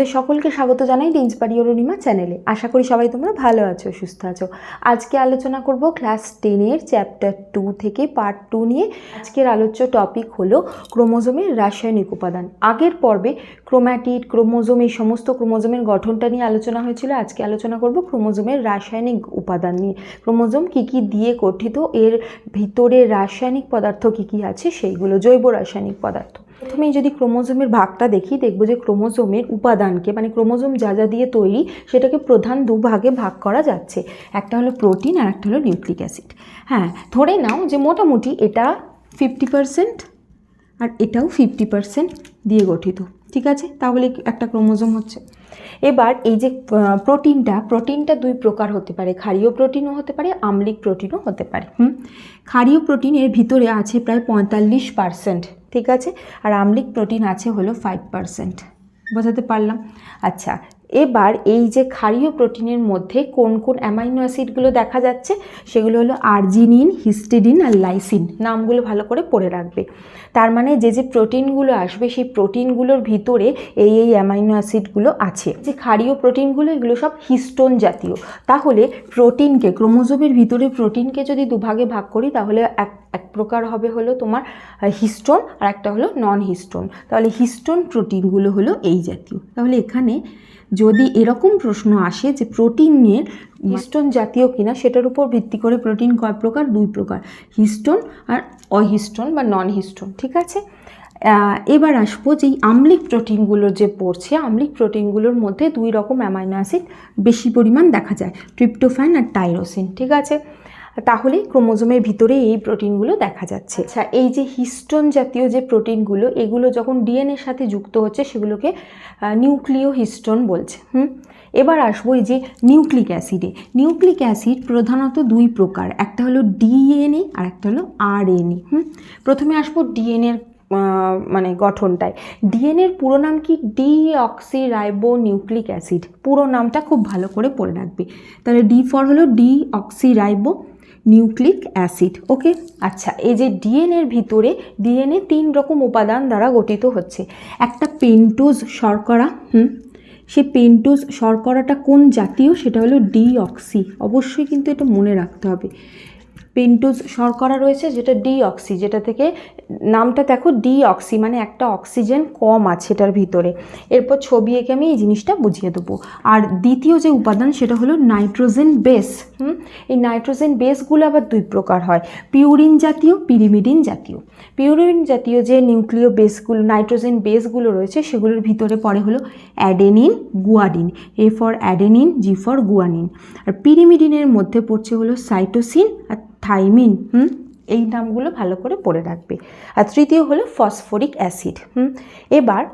তোমাদের সকলকে স্বাগত জানাই ডিন্সপারি অরুণিমা চ্যানেলে। আশা করি সবাই তোমরা ভালো আছো, সুস্থ আছো। আজকে আলোচনা করব ক্লাস টেনের চ্যাপ্টার টু থেকে পার্ট টু নিয়ে। আজকের আলোচ্য টপিক হলো ক্রোমোজোমের রাসায়নিক উপাদান। আগের পর্বে ক্রোম্যাটিড, ক্রোমোজোম এই সমস্ত ক্রোমোজোমের গঠনটা নিয়ে আলোচনা হয়েছিল। আজকে আলোচনা করব ক্রোমোজোমের রাসায়নিক উপাদান নিয়ে। ক্রোমোজোম কী কী দিয়ে গঠিত? এর ভিতরে রাসায়নিক পদার্থ কী কী আছে? সেইগুলো জৈব রাসায়নিক পদার্থ। প্রথমেই যদি ক্রোমোজোমের ভাগটা দেখি, দেখব যে ক্রোমোজোমের উপাদানকে মানে ক্রোমোজোম যা যা দিয়ে তৈরি, সেটাকে প্রধান দুভাগে ভাগ করা যাচ্ছে। একটা হলো প্রোটিন আর একটা হলো নিউক্লিক অ্যাসিড। হ্যাঁ ধরে নাও যে মোটামুটি এটা ফিফটি পারসেন্ট আর এটাও ফিফটি পারসেন্ট দিয়ে গঠিত। ঠিক আছে? তাহলে একটা ক্রোমোজোম হচ্ছে। এবার এই যে প্রোটিনটা প্রোটিনটা দুই প্রকার হতে পারে। ক্ষারীয় প্রোটিনও হতে পারে, আম্লিক প্রোটিনও হতে পারে। হুম? ক্ষারীয় প্রোটিনের ভিতরে আছে প্রায় পঁয়তাল্লিশ পার্সেন্ট ঠিক আছে? আর আমলিক প্রোটিন আছে হলো ফাইভ পারসেন্ট বোঝাতে পারলাম? আচ্ছা এবার এই যে ক্ষারীয় প্রোটিনের মধ্যে কোন কোন অ্যামাইনো অ্যাসিডগুলো দেখা যাচ্ছে, সেগুলো হলো আর্জিনিন, হিস্টিডিন আর লাইসিন। নামগুলো ভালো করে পড়ে রাখবে। তার মানে যে যে প্রোটিনগুলো আসবে, সেই প্রোটিনগুলোর ভিতরে এই এই অ্যামাইনো অ্যাসিডগুলো আছে। যে ক্ষারীয় প্রোটিনগুলো, এগুলো সব হিস্টোন জাতীয়। তাহলে প্রোটিনকে, ক্রোমোজোমের ভিতরে প্রোটিনকে যদি দুভাগে ভাগ করি, তাহলে এক এক প্রকার হবে হলো তোমার হিস্টোন আর একটা হলো নন হিস্টোন তাহলে হিস্টোন প্রোটিনগুলো হলো এই জাতীয়। তাহলে এখানে যদি এরকম প্রশ্ন আসে যে প্রোটিনের হিস্টোন জাতীয় কিনা সেটার উপর ভিত্তি করে প্রোটিন কয় প্রকার? দুই প্রকার। হিস্টোন আর অহিস্টোন বা নন হিস্টোন ঠিক আছে? এবার আসব যে আমলিক আম্লিক প্রোটিনগুলো যে পড়ছে আমলিক প্রোটিনগুলোর মধ্যে দুই রকম অ্যামাইনো অ্যাসিড বেশি পরিমাণ দেখা যায় ট্রিপ্টোফ্যান আর টাইরোসিন ঠিক আছে? তাহলে ক্রোমোজোমের ভিতরে এই প্রোটিনগুলো দেখা যাচ্ছে। আচ্ছা এই যে হিস্টোন জাতীয় যে প্রোটিনগুলো, এগুলো যখন ডিএনএর সাথে যুক্ত হচ্ছে, সেগুলোকে নিউক্লিও হিস্টোন বলছে, হুম? এবার আসব এই যে নিউক্লিক অ্যাসিডে। নিউক্লিক অ্যাসিড প্রধানত দুই প্রকার, একটা হলো ডিএনএ আর একটা হলো আরএনএ, হুম? প্রথমে আসব ডিএনএর মানে গঠনটায়। ডিএনএর পুরো নাম কি? Deoxyribonucleic acid. পুরো নামটা খুব ভালো করে পড়ে রাখবে। তাহলে ডি ফর হলো deoxyribonucleic acid, okay? আচ্ছা এই যে ডিএনএর ভিতরে ডিএনএ তিন রকম উপাদান দ্বারা গঠিত হচ্ছে। একটা পেন্টোজ শর্করা, হুম? সে পেন্টোজ শর্করাটা কোন জাতীয়? সেটা হলো ডিঅক্সি অবশ্যই কিন্তু এটা মনে রাখতে হবে। পেন্টোজ শর্করা রয়েছে, যেটা ডিঅক্সি, যেটা থেকে, নামটা দেখো ডিঅক্সি মানে একটা অক্সিজেন কম আছে এটার ভিতরে। এরপর ছবি এঁকে আমি এই জিনিসটা বুঝিয়ে দেবো। আর দ্বিতীয় যে উপাদান, সেটা হলো নাইট্রোজেন বেস, হুম? এই নাইট্রোজেন বেসগুলো আবার দুই প্রকার হয়, পিউরিন জাতীয়, পিরিমিডিন জাতীয়। পিউরিন জাতীয় যে নিউক্লিয় বেসগুলো, নাইট্রোজেন বেসগুলো রয়েছে, সেগুলোর ভিতরে পড়ে হলো adenine guanine A for adenine, G for guanine. আর পিরিমিডিনের মধ্যে পড়ছে হলো সাইটোসিন, আর থাইমিন, হুম? এই নামগুলো ভালো করে পড়ে রাখবে। আর তৃতীয় হলো ফসফরিক অ্যাসিড, হুম? এবার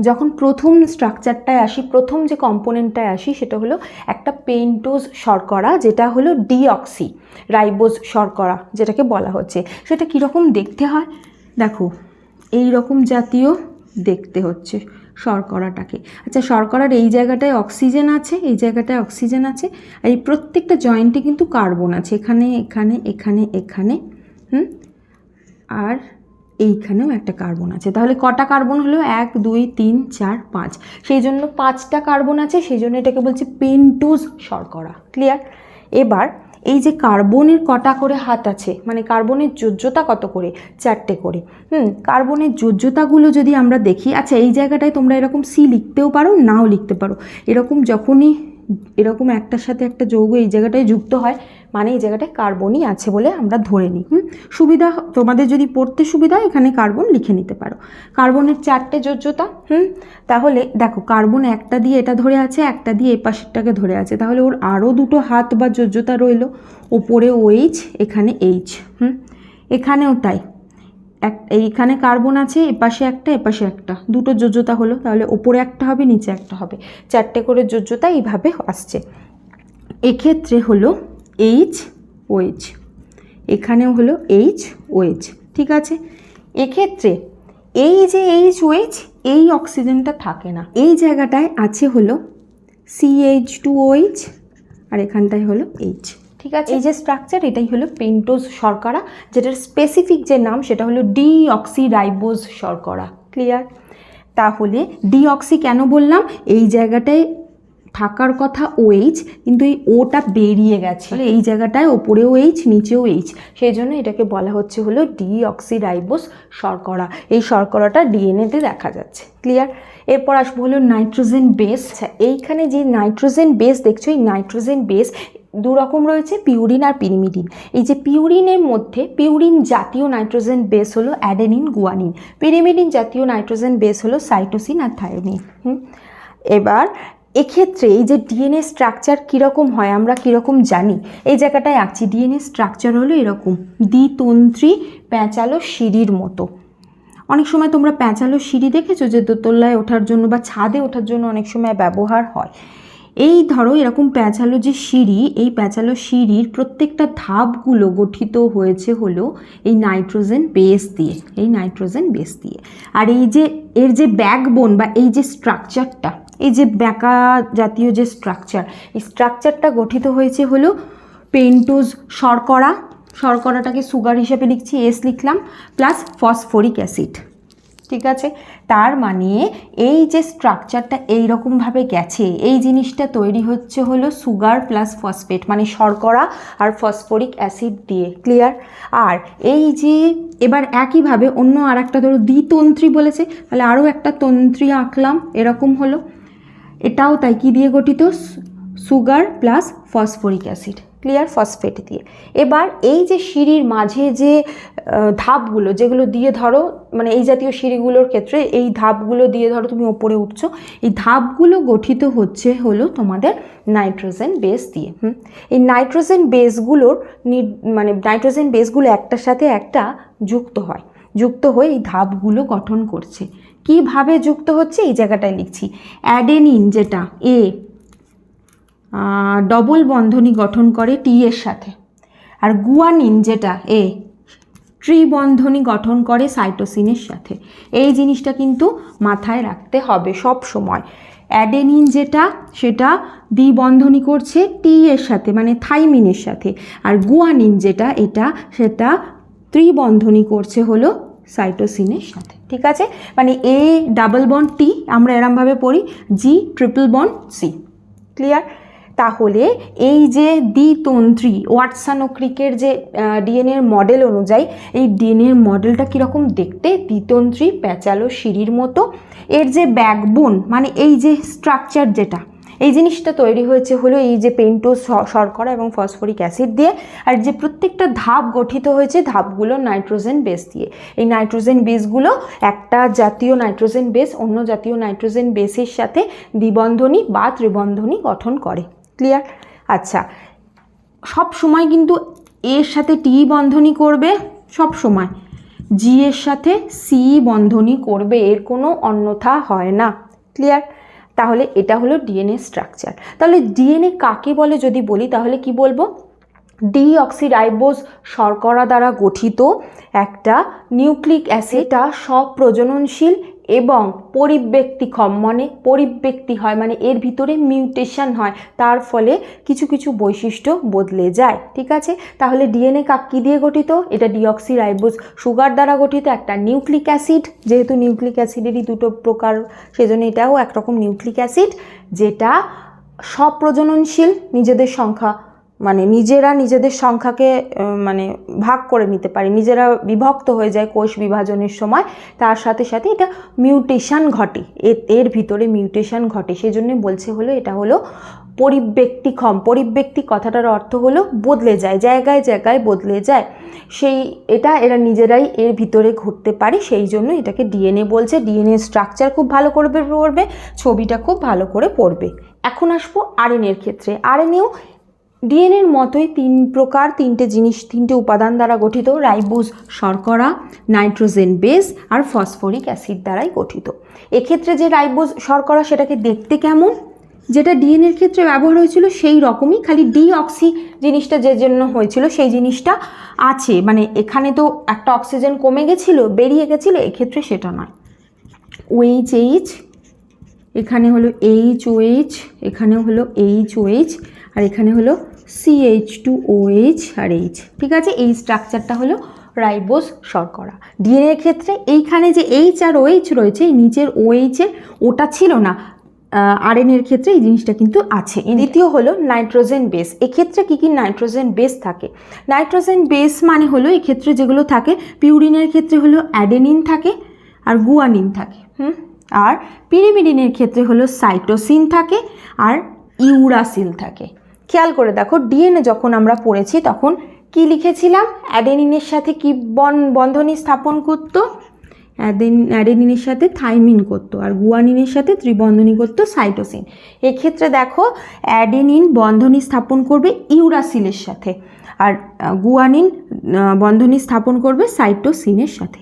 যখন প্রথম স্ট্রাকচারটায় আসি, প্রথম যে কম্পোনেন্টটায় আসি, সেটা হলো একটা পেন্টোজ শর্করা, যেটা হলো ডিঅক্সি, রাইবোজ শর্করা যেটাকে বলা হচ্ছে। সেটা কীরকম দেখতে হয়? দেখো এই রকম জাতীয় দেখতে হচ্ছে। শর্করাটাকে। আচ্ছা শর্করার এই জায়গাটায় অক্সিজেন আছে, এই জায়গাটায় অক্সিজেন আছে, আর এই প্রত্যেকটা জয়েন্টে কিন্তু কার্বন আছে, এখানে এখানে এখানে এখানে, হুম? আর এইখানেও একটা কার্বন আছে। তাহলে কটা কার্বন হলো? এক, দুই, তিন, চার, পাঁচ। সেই জন্য পাঁচটা কার্বন আছে, সেই জন্য এটাকে বলছে পেন্টোজ শর্করা। ক্লিয়ার এবার এই যে কার্বনের কটা করে হাত আছে মানে কার্বনের যোজ্যতা কত করে? চারটে করে। হুম, কার্বনের যোজ্যতাগুলো যদি আমরা দেখি আচ্ছা এই জায়গাটায় তোমরা এরকম সি লিখতেও পারো, নাও লিখতে পারো। এরকম যখনই এরকম একটার সাথে একটা যৌগ এই জায়গাটায় যুক্ত হয় মানে এই জায়গাটায় কার্বনই আছে বলে আমরা ধরে নিই, হুম? সুবিধা, তোমাদের যদি পড়তে সুবিধা এখানে কার্বন লিখে নিতে পারো। কার্বনের চারটে যোজ্যতা, হুম? তাহলে দেখো কার্বন একটা দিয়ে এটা ধরে আছে, একটা দিয়ে এ পাশেরটাকে ধরে আছে, তাহলে ওর আরও দুটো হাত বা যোজ্যতা রইল, ওপরে ওএইচ এখানে এইচ হুম? এখানেও তাই এক, এইখানে কার্বন আছে, এপাশে একটা এপাশে একটা। দুটো যোজ্যতা হলো, তাহলে ওপরে একটা হবে, নিচে একটা হবে। চারটে করে যোজ্যতা এইভাবে আসছে। এক্ষেত্রে হলো এইচ ওএইচ এখানেও হলো এইচ ওএইচ ঠিক আছে? এক্ষেত্রে এই যে এইচ ওএইচ এই অক্সিজেনটা থাকে না। এই জায়গাটায় আছে হলো সিএইচ টু ওএইচ আর এখানটায় হলো এইচ ঠিক আছে? এই যে স্ট্রাকচার এটাই হলো পেন্টোজ শর্করা, যেটার স্পেসিফিক যে নাম, সেটা হলো ডিঅক্সিরাইবোজ শর্করা। ক্লিয়ার তাহলে ডিঅক্সি কেন বললাম? এই জায়গাটায় থাকার কথা ওএইচ কিন্তু এই ওটা বেরিয়ে গেছে। এই জায়গাটায় ওপরেও এইচ নিচেও এইচ সেই জন্য এটাকে বলা হচ্ছে হলো ডিঅক্সিরাইবোস শর্করা। এই শর্করাটা ডিএনএতে দেখা যাচ্ছে। ক্লিয়ার এরপর আসব হলো নাইট্রোজেন বেস আচ্ছা এইখানে যে নাইট্রোজেন বেস দেখছ এই নাইট্রোজেন বেস দু রকম রয়েছে পিউরিন আর পিরিমিডিন। এই যে পিউরিনের মধ্যে পিউরিন জাতীয় নাইট্রোজেন বেস হলো অ্যাডেনিন, গুয়ানিন। পিরিমিডিন জাতীয় নাইট্রোজেন বেস হলো সাইটোসিন আর থায়োনিন। এবার এক্ষেত্রে এই যে ডিএনএ স্ট্রাকচার কীরকম হয় আমরা কীরকম জানি? এই জায়গাটায় আঁকছি, ডিএনএ স্ট্রাকচার হলো এরকম। দ্বিতন্ত্রী প্যাঁচালো সিঁড়ির মতো। অনেক সময় তোমরা প্যাঁচালো সিঁড়ি দেখেছ যে দোতলায় ওঠার জন্য বা ছাদে ওঠার জন্য অনেক সময় ব্যবহার হয়। এই ধরো এরকম প্যাঁচালো যে সিঁড়ি, এই প্যাঁচালো সিঁড়ির প্রত্যেকটা ধাপগুলো গঠিত হয়েছে হলো এই নাইট্রোজেন বেস দিয়ে, এই নাইট্রোজেন বেস দিয়ে। আর এই যে, এর যে ব্যাকবোন বা এই যে স্ট্রাকচারটা, এই যে ব্যাকা জাতীয় যে স্ট্রাকচার, এই স্ট্রাকচারটা গঠিত হয়েছে হলো পেন্টোজ শর্করা, শর্করাটাকে সুগার হিসেবে লিখছি এস লিখলাম প্লাস ফসফরিক অ্যাসিড ঠিক আছে? তার মানে এই যে স্ট্রাকচারটা এই রকমভাবে গেছে, এই জিনিসটা তৈরি হচ্ছে হলো সুগার প্লাস ফসফেট মানে শর্করা আর ফসফরিক অ্যাসিড দিয়ে ক্লিয়ার আর এই যে এবার একইভাবে অন্য আর একটা ধরো দ্বিতন্ত্রী বলেছে, তাহলে আরও একটা তন্ত্রী আঁকলাম, এরকম হলো। এটাও তাই কি দিয়ে গঠিত? Sugar plus phosphoric acid clear phosphate দিয়ে। এবার এই যে সিঁড়ির মাঝে যে ধাপগুলো, যেগুলো দিয়ে ধরো মানে এই জাতীয় সিঁড়িগুলোর ক্ষেত্রে এই ধাপগুলো দিয়ে ধরো তুমি ওপরে উঠছো, এই ধাপগুলো গঠিত হচ্ছে হলো তোমাদের নাইট্রোজেন বেস দিয়ে। হুম? এই নাইট্রোজেন বেসগুলোর মানে নাইট্রোজেন বেসগুলো একটার সাথে একটা যুক্ত হয়। যুক্ত হয়ে এই ধাপগুলো গঠন করছে। কীভাবে যুক্ত হচ্ছে? এই জায়গাটায় লিখছি। অ্যাডেনিন যেটা, এ ডবল বন্ধনী গঠন করে টি এর সাথে। আর গুয়ানিন যেটা, এ, ত্রিবন্ধনী গঠন করে সাইটোসিনের সাথে। এই জিনিসটা কিন্তু মাথায় রাখতে হবে সব সময়। অ্যাডেনিন যেটা, সেটা দ্বিবন্ধনী করছে টি এর সাথে মানে থাইমিনের সাথে। আর গুয়ানিন যেটা, এটা, সেটা ত্রিবন্ধনী করছে হলো সাইটোসিনের সাথে। ঠিক আছে? মানে এ ডাবল বন্ড টি, আমরা এরমভাবে পড়ি, G triple bond C clear তাহলে এই যে দ্বিতন্ত্রী, ওয়াটসন ও ক্রিকের যে ডিএনএর মডেল অনুযায়ী এই ডিএনএর মডেলটা কীরকম দেখতে? দ্বিতন্ত্রী, প্যাচালো সিঁড়ির মতো। এর যে ব্যাকবোন মানে এই যে স্ট্রাকচার যেটা, এই জিনিসটা তৈরি হয়েছে হলো এই যে পেন্টোজ শর্করা এবং ফসফরিক অ্যাসিড দিয়ে। আর যে প্রত্যেকটা ধাপ গঠিত হয়েছে, ধাপগুলো নাইট্রোজেন বেস দিয়ে। এই নাইট্রোজেন বেসগুলো একটা জাতীয় নাইট্রোজেন বেস অন্য জাতীয় নাইট্রোজেন বেসের সাথে দ্বিবন্ধনী বা ত্রিবন্ধনী গঠন করে। ক্লিয়ার আচ্ছা সব সময় কিন্তু এর সাথে টি বন্ধনী করবে, সব সময়। জি এর সাথে সি বন্ধনী করবে, এর কোনো অন্যথা হয় না। ক্লিয়ার তাহলে এটা হলো ডিএনএ স্ট্রাকচার তাহলে ডিএনএ কাকে বলে যদি বলি, তাহলে কি বলব? ডিঅক্সিরাইবোজ শর্করা দ্বারা গঠিত একটা নিউক্লিক অ্যাসিডটা স্বপ্রজননশীল এবং পরিব্যক্তিক্ষম মানে পরিব্যক্তি হয় মানে এর ভিতরে মিউটেশন হয়, তার ফলে কিছু কিছু বৈশিষ্ট্য বদলে যায়, ঠিক আছে? তাহলে ডিএনএ কাক কী দিয়ে গঠিত? এটা ডিঅক্সিরাইবোজ সুগার দ্বারা গঠিত একটা নিউক্লিক অ্যাসিড যেহেতু নিউক্লিক অ্যাসিডেরই দুটো প্রকার, সেজন্য এটাও একরকম নিউক্লিক অ্যাসিড যেটা স্বপ্রজননশীল নিজেদের সংখ্যা মানে নিজেরা নিজেদের সংখ্যাকে মানে ভাগ করে নিতে পারে। নিজেরা বিভক্ত হয়ে যায় কোষ বিভাজনের সময়। তার সাথে সাথে এটা মিউটেশান ঘটে। এর ভিতরে মিউটেশন ঘটে। সেই জন্য বলছে হলো, এটা হলো পরিব্যক্তিক্ষম পরিব্যক্তি কথাটার অর্থ হলো বদলে যায়, জায়গায় জায়গায় বদলে যায়। সেই, এটা এরা নিজেরাই এর ভিতরে ঘটতে পারে। সেই জন্য এটাকে ডিএনএ বলছে। ডিএনএ স্ট্রাকচার খুব ভালো করে পড়বে, ছবিটা খুব ভালো করে পড়বে। এখন আসব আরএনএর ক্ষেত্রে। আরএনএও ডিএনএর মতোই তিন প্রকার, তিনটে জিনিস, তিনটে উপাদান দ্বারা গঠিত, রাইবোজ শর্করা, নাইট্রোজেন বেস আর ফসফরিক অ্যাসিড দ্বারাই গঠিত। এক্ষেত্রে যে রাইবোজ শর্করা, সেটাকে দেখতে কেমন? যেটা ডিএনএর ক্ষেত্রে ব্যবহার হয়েছিল সেই রকমই, খালি ডিঅক্সি জিনিসটা যে জন্য হয়েছিল সেই জিনিসটা আছে। মানে এখানে তো একটা অক্সিজেন কমে গেছিল, বেরিয়ে গেছিল, এক্ষেত্রে সেটা নয়। ওএইচ এইচ এখানে হলো এইচ ওএইচ এখানে হলো এইচ ওএইচ আর এখানে হলো সিএইচ টু ওএইচ আর এইচ ঠিক আছে? এই স্ট্রাকচারটা হলো রাইবোস শর্করা। ডিএনএর ক্ষেত্রে এইখানে যে এইচ আর ওএইচ রয়েছে, এই নিচের ওএইচের ওটা ছিল না। আরএনএর ক্ষেত্রে এই জিনিসটা কিন্তু আছে। দ্বিতীয় হলো নাইট্রোজেন বেস এক্ষেত্রে কী কী নাইট্রোজেন বেস থাকে? নাইট্রোজেন বেস মানে হলো এক্ষেত্রে যেগুলো থাকে পিউরিনের ক্ষেত্রে হলো অ্যাডেনিন থাকে আর গুয়ানিন থাকে, হুম? আর পিরিমিডিনের ক্ষেত্রে হলো সাইটোসিন থাকে আর ইউরাসিল থাকে। খেয়াল করে দেখো ডিএনএ যখন আমরা পড়েছি তখন কি লিখেছিলাম? অ্যাডেনিনের সাথে কি বন, বন্ধনী স্থাপন করতো? অ্যাডেন অ্যাডেনিনের সাথে থাইমিন করতো আর গুয়ানিনের সাথে ত্রিবন্ধনী করতো সাইটোসিন এক্ষেত্রে দেখো অ্যাডেনিন বন্ধনী স্থাপন করবে ইউরাসিলের সাথে আর গুয়ানিন বন্ধনী স্থাপন করবে সাইটোসিনের সাথে।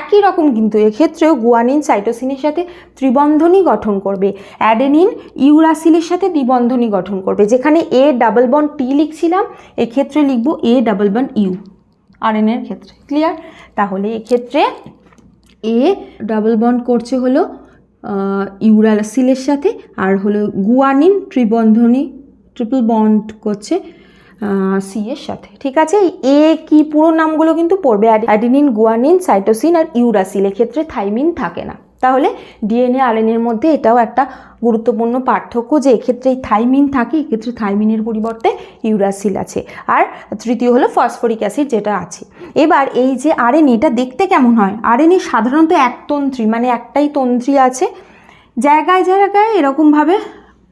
একই রকম কিন্তু এক্ষেত্রেও গুয়ানিন সাইটোসিনের সাথে ত্রিবন্ধনী গঠন করবে। অ্যাডেনিন ইউরাসিলের সাথে দ্বিবন্ধনী গঠন করবে। যেখানে এ ডাবল বন টি লিখছিলাম, এক্ষেত্রে লিখব এ ডাবল বন ইউ। আরএনএর ক্ষেত্রে। ক্লিয়ার? তাহলে এক্ষেত্রে এ ডাবল বন্ড করছে হলো ইউরাসিলের সাথে, আর হলো গুয়ানিন ত্রিবন্ধনী, ট্রিপল বন্ড করছে সি এর সাথে, ঠিক আছে? এ কি পুরো নামগুলো কিন্তু পড়বে অ্যাডিনিন গুয়ানিন সাইটোসিন আর ইউরাসিল এক্ষেত্রে থাইমিন থাকে না। তাহলে ডিএনএ আরএনএর মধ্যে এটাও একটা গুরুত্বপূর্ণ পার্থক্য যে এক্ষেত্রে এই থাইমিন থাকে, এক্ষেত্রে থাইমিনের পরিবর্তে ইউরাসিল আছে। আর তৃতীয় হলো ফসফরিক অ্যাসিড যেটা আছে। এবার এই যে আরএনএ এটা দেখতে কেমন হয়? আরএনএ সাধারণত একতন্ত্রী মানে একটাই তন্ত্রী আছে, জায়গায় জায়গায় এরকমভাবে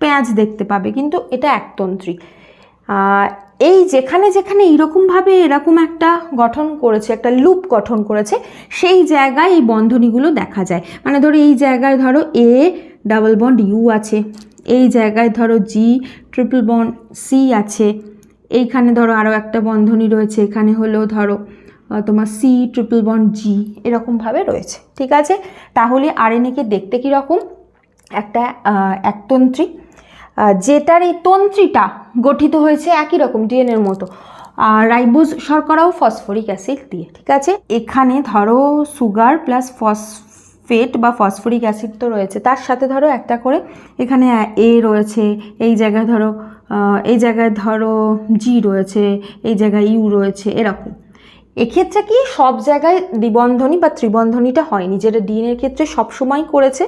পেঁয়াজ দেখতে পাবে, কিন্তু এটা একতন্ত্রী এই যেখানে যেখানে এইরকমভাবে এরকম একটা গঠন করেছে, একটা লুপ গঠন করেছে, সেই জায়গায় এই বন্ধনীগুলো দেখা যায়। মানে ধরো এই জায়গায় ধরো এ ডাবল বন্ড ইউ আছে। এই জায়গায় ধরো জি ট্রিপল বন্ড সি আছে। এইখানে ধরো আরও একটা বন্ধনী রয়েছে, এখানে হলো ধরো তোমার সি ট্রিপল বন্ড জি এরকমভাবে রয়েছে। ঠিক আছে? তাহলে আর আরএনএকে দেখতে কীরকম? একটা একতন্ত্রী যেটার এই তন্ত্রীটা গঠিত হয়েছে একই রকম ডিএনএর মতো। আর রাইবোজ শর্করাও ফসফরিক অ্যাসিড দিয়ে, ঠিক আছে? এখানে ধরো সুগার প্লাস ফসফেট বা ফসফরিক অ্যাসিড তো রয়েছে। তার সাথে ধরো একটা করে এখানে এ রয়েছে, এই জায়গায় ধরো এই জায়গায় ধরো জি রয়েছে, এই জায়গায় ইউ রয়েছে, এরকম। এক্ষেত্রে কি সব জায়গায় দ্বিবন্ধনী বা ত্রিবন্ধনীটা হয়নি? যেটা ডিএনএর ক্ষেত্রে সবসময় করেছে।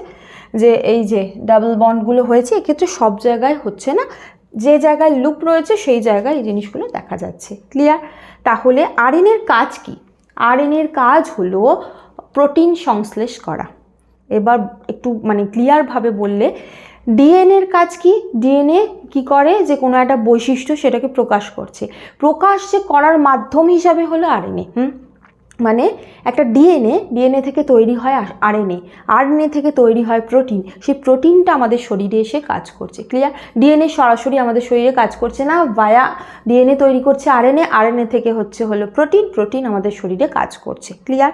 যে এই যে ডাবল বন্ডগুলো হয়েছে, এক্ষেত্রে সব জায়গায় হচ্ছে না। যে জায়গায় লুপ রয়েছে, সেই জায়গায় এই জিনিসগুলো দেখা যাচ্ছে। ক্লিয়ার তাহলে আরএনএর কাজ কি? আরএনএর কাজ হলো প্রোটিন সংশ্লেষ করা। এবার একটু মানে ক্লিয়ারভাবে বললে ডিএনএর কাজ কি? ডিএনএ কি করে? যে কোনো একটা বৈশিষ্ট্য সেটাকে প্রকাশ করছে। প্রকাশ যে করার মাধ্যম হিসাবে হলো আরএনএ হুম? মানে একটা ডিএনএ ডিএনএ থেকে তৈরি হয় আরএনএ আরএনএ থেকে তৈরি হয় প্রোটিন সেই প্রোটিনটা আমাদের শরীরে এসে কাজ করছে। ক্লিয়ার ডিএনএ সরাসরি আমাদের শরীরে কাজ করছে না ভায়া ডিএনএ তৈরি করছে আরএনএ আরএনএ থেকে হচ্ছে হলো প্রোটিন প্রোটিন আমাদের শরীরে কাজ করছে। ক্লিয়ার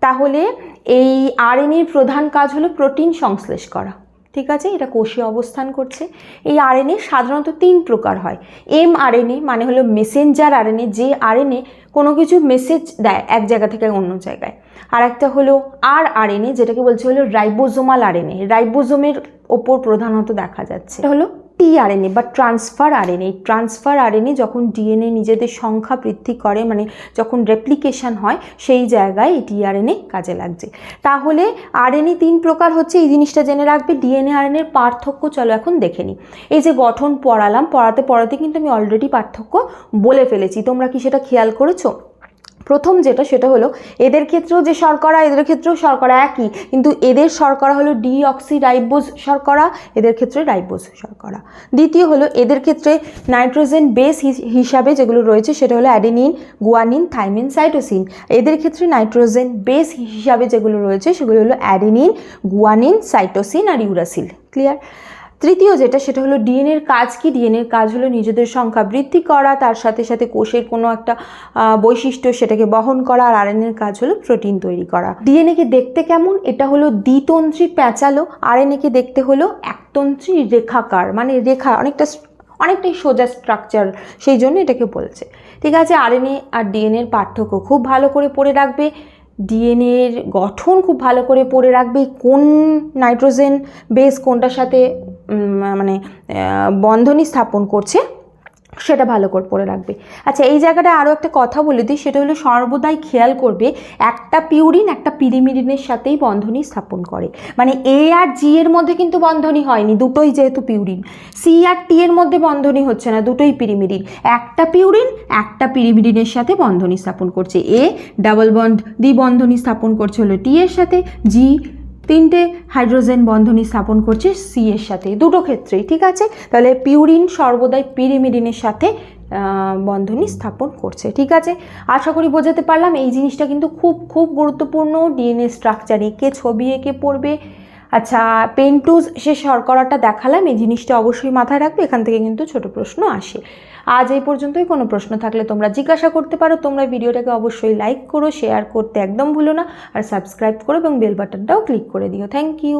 তাহলে এই আরএনএর প্রধান কাজ হলো প্রোটিন সংশ্লেষ করা। ঠিক আছে? এটা কোষে অবস্থান করছে। এই আরএনএ সাধারণত তিন প্রকার হয়। এম আরএনএ মানে হলো মেসেঞ্জার আরএনএ যে আরএনএ কোনো কিছু মেসেজ দেয় এক জায়গা থেকে অন্য জায়গায়। আর একটা হলো আর আরএনএ যেটাকে বলছে হলো রাইবোজোমাল আরএনএ রাইবোজোমের ওপর প্রধানত দেখা যাচ্ছে। এটা হলো টিআরএনএ বা ট্রান্সফার আরএনএ ট্রান্সফার আরএনএ যখন ডিএনএ নিজেদের সংখ্যা বৃদ্ধি করে মানে যখন রেপ্লিকেশন হয়, সেই জায়গায় এই টিআরএনএ কাজে লাগছে। তাহলে আরএনএ তিন প্রকার হচ্ছে, এই জিনিসটা জেনে রাখবে ডিএনএ আরএনএর পার্থক্য চলো এখন দেখে নিই এই যে গঠন পড়ালাম, পড়াতে পড়াতে কিন্তু আমি অলরেডি পার্থক্য বলে ফেলেছি। তোমরা কি সেটা খেয়াল করেছ? প্রথম যেটা সেটা হলো এদের ক্ষেত্রেও যে শর্করা, এদের ক্ষেত্রেও শর্করা একই, কিন্তু এদের শর্করা হলো ডিঅক্সি রাইবোজ শর্করা, এদের ক্ষেত্রে রাইবোজ শর্করা। দ্বিতীয় হলো এদের ক্ষেত্রে নাইট্রোজেন বেস হিসাবে যেগুলো রয়েছে সেটা হলো অ্যাডেনিন, গুয়ানিন, থাইমিন, সাইটোসিন। এদের ক্ষেত্রে নাইট্রোজেন বেস হিসাবে যেগুলো রয়েছে সেগুলো হলো অ্যাডেনিন, গুয়ানিন, সাইটোসিন আর ইউরাসিল। ক্লিয়ার? তৃতীয় যেটা, সেটা হলো ডিএনএর কাজ কি? ডিএনএর কাজ হলো নিজেদের সংখ্যা বৃদ্ধি করা, তার সাথে সাথে কোষের কোনো একটা বৈশিষ্ট্য সেটাকে বহন করা, আর আরএনএর কাজ হলো প্রোটিন তৈরি করা। ডিএনএকে দেখতে কেমন? এটা হলো দ্বিতন্ত্রী প্যাঁচালো আরএনএকে দেখতে হলো একতন্ত্রী রেখাকার মানে রেখা অনেকটা অনেকটাই সোজা স্ট্রাকচার সেই জন্য এটাকে বলছে। ঠিক আছে, আরএনএ আর ডিএনএর পার্থক্য খুব ভালো করে পড়ে রাখবে ডিএনএর গঠন খুব ভালো করে পড়ে রাখবে, কোন নাইট্রোজেন বেস কোনটার সাথে মানে বন্ধনী স্থাপন করছে, সেটা ভালো করে পড়ে রাখবে। আচ্ছা এই জায়গাটা আরও একটা কথা বলে দিই, সেটা হলো সর্বদাই খেয়াল করবে, একটা পিউরিন, একটা পিরিমিডিনের সাথেই বন্ধনী স্থাপন করে। মানে এ আর জি এর মধ্যে কিন্তু বন্ধনী হয়নি, দুটোই যেহেতু পিউরিন। সি আর টি এর মধ্যে বন্ধনী হচ্ছে না, দুটোই পিরিমিডিন। একটা পিউরিন, একটা পিরিমিডিনের সাথে বন্ধনী স্থাপন করছে। এ ডাবল বন্ড দ্বিবন্ধনী স্থাপন করছে হলো টি এর সাথে জি তিনটে হাইড্রোজেন বন্ধনী স্থাপন করছে সি এর সাথে। দুটো ক্ষেত্রেই, ঠিক আছে? তাহলে পিউরিন সর্বদাই পিরিমিডিনের সাথে বন্ধনী স্থাপন করছে, ঠিক আছে? আশা করি বোঝাতে পারলাম। এই জিনিসটা কিন্তু খুব খুব গুরুত্বপূর্ণ। ডিএনএ স্ট্রাকচার এঁকে ছবি এঁকে পড়বে। আচ্ছা পেন্টুজ সে শর্করাটা দেখালাম। এই জিনিসটা অবশ্যই মাথায় রাখবে। এখান থেকে কিন্তু ছোট প্রশ্ন আসে। আজ এই পর্যন্তই। কোনো প্রশ্ন থাকলে তোমরা জিজ্ঞাসা করতে পারো। তোমরা ভিডিওটাকে অবশ্যই লাইক করো শেয়ার করতে একদম ভুলো না। আর সাবস্ক্রাইব করো এবং বেল বাটনটাও ক্লিক করে দিও। Thank you